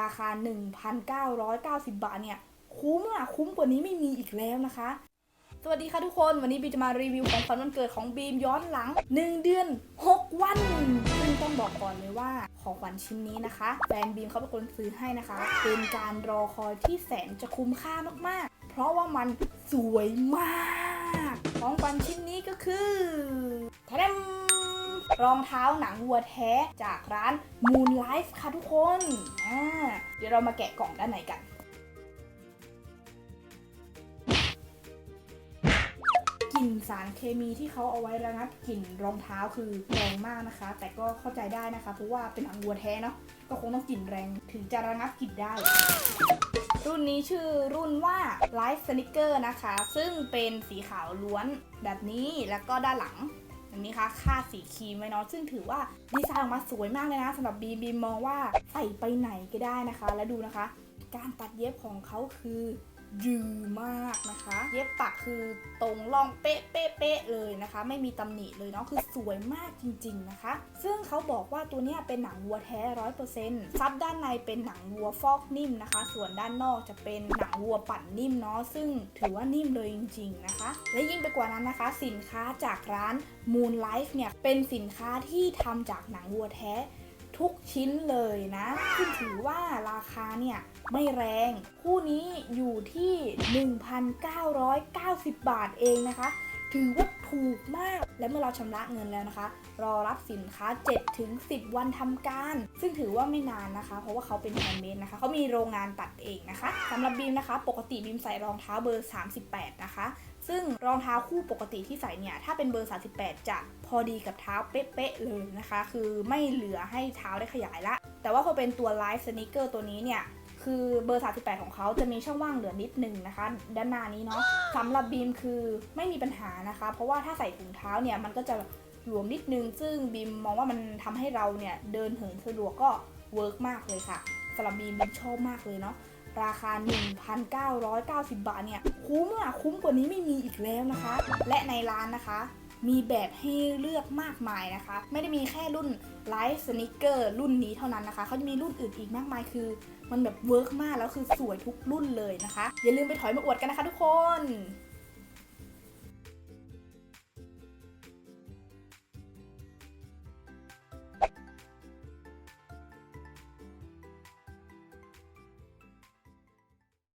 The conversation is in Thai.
ราคา 1,990 บาทเนี่ย คุ้มอะคุ้มกว่านี้ไม่มีอีกแล้วนะคะ สวัสดีค่ะทุกคนวันนี้บีจะมารีวิวของขวัญวันเกิดของบีมย้อนหลัง 1 เดือน 6 วันซึ่งต้องบอกก่อนเลยว่าของขวัญชิ้นนี้นะคะแฟนบีมเขาเป็นคนซื้อให้นะคะ เป็นการรอคอยที่แสนจะคุ้มค่ามากๆ เพราะว่ามันสวยมาก ของขวัญชิ้นนี้ก็คือทะเลม รองเท้าหนังวัวแท้จากร้าน Moon Life ค่ะทุกคนอ่าเดี๋ยวเรามาแกะกล่องด้านในกัน กลิ่นสารเคมีที่เขาเอาไว้ระงับกลิ่นรองเท้าคือแรงมากนะคะ แต่ก็เข้าใจได้นะคะ เพราะว่าเป็นหนังวัวแท้เนาะก็คงต้องกลิ่นแรงถึงจะระงับกลิ่นได้รุ่นนี้ชื่อรุ่นว่า Life Sneaker นะคะ ซึ่งเป็นสีขาวล้วนแบบนี้แล้วก็ด้านหลัง แบบนี้ค่ะค่าสีครีมไว้เนาะซึ่งถือว่าดีไซน์ออกมาสวยมากเลยนะสำหรับบีบีมองว่าใส่ไปไหนก็ได้นะคะ แล้วดูนะคะ การตัดเย็บของเขาคือ ยืมากนะคะ เย็บปักคือตรงร่องเป๊ะเป๊ะเป๊ะเลยนะคะ ไม่มีตำหนิเลยเนาะคือสวยมากจริง ๆนะคะ ซึ่งเขาบอกว่าตัวเนี้ยเป็นหนังวัวแท้ร้อยเปอร์เซ็นต์ซับด้านในเป็นหนังวัวฟอกนิ่มนะคะ ส่วนด้านนอกจะเป็นหนังวัวปั่นนิ่มเนาะซึ่งถือว่านิ่มเลยจริง ๆนะคะ และยิ่งไปกว่านั้นนะคะ สินค้าจากร้าน Moon Life เนี่ยเป็นสินค้าที่ทำจากหนังวัวแท้ทุกชิ้นเลยนะซึ่งถือว่า ราคาเนี่ยไม่แรง คู่นี้อยู่ที่ 1,990 บาทเองนะคะ ถือว่าถูกมาก และเมื่อเราชำระเงินแล้วนะคะ รอรับสินค้า 7-10 วันทำการ ซึ่งถือว่าไม่นานนะคะ เพราะว่าเขาเป็นแฮนด์เมดนะคะ เขามีโรงงานตัดเองนะคะสำหรับบีมนะคะ ปกติบีมใส่รองเท้าเบอร์ 38 นะคะซึ่งรองเท้าคู่ปกติที่ใส่เนี่ย ถ้าเป็นเบอร์ 38 จะพอดีกับเท้าเป๊ะๆเลยนะคะ คือไม่เหลือให้เท้าได้ขยายละ แต่ว่าพอเป็นตัว Live Sneaker ตัวนี้เนี่ยคือเบอร์ 38 ของเขาจะมีช่องว่างเหลือนิดนึงนะคะ ด้านหน้านี้เนาะสำหรับบีมคือไม่มีปัญหานะคะ เพราะว่าถ้าใส่ถุงเท้าเนี่ยมันก็จะหลวมนิดนึง ซึ่งบีมมองว่ามันทำให้เราเนี่ยเดินเหินสะดวกก็เวิร์กมากเลยค่ะสำหรับบีมบีมชอบมากเลยเนาะราคา 1,990 บาทเนี่ย คุ้มอะคุ้มกว่านี้ไม่มีอีกแล้วนะคะ และในร้านนะคะ มีแบบให้เลือกมากมายนะคะ ไม่ได้มีแค่รุ่นไลฟ์สนิเกอร์รุ่นนี้เท่านั้นนะคะ เขาจะมีรุ่นอื่นอีกมากมายคือ มันแบบเวิร์กมากแล้วคือสวยทุกรุ่นเลยนะคะ อย่าลืมไปถอยมาอวดกันนะคะทุกคน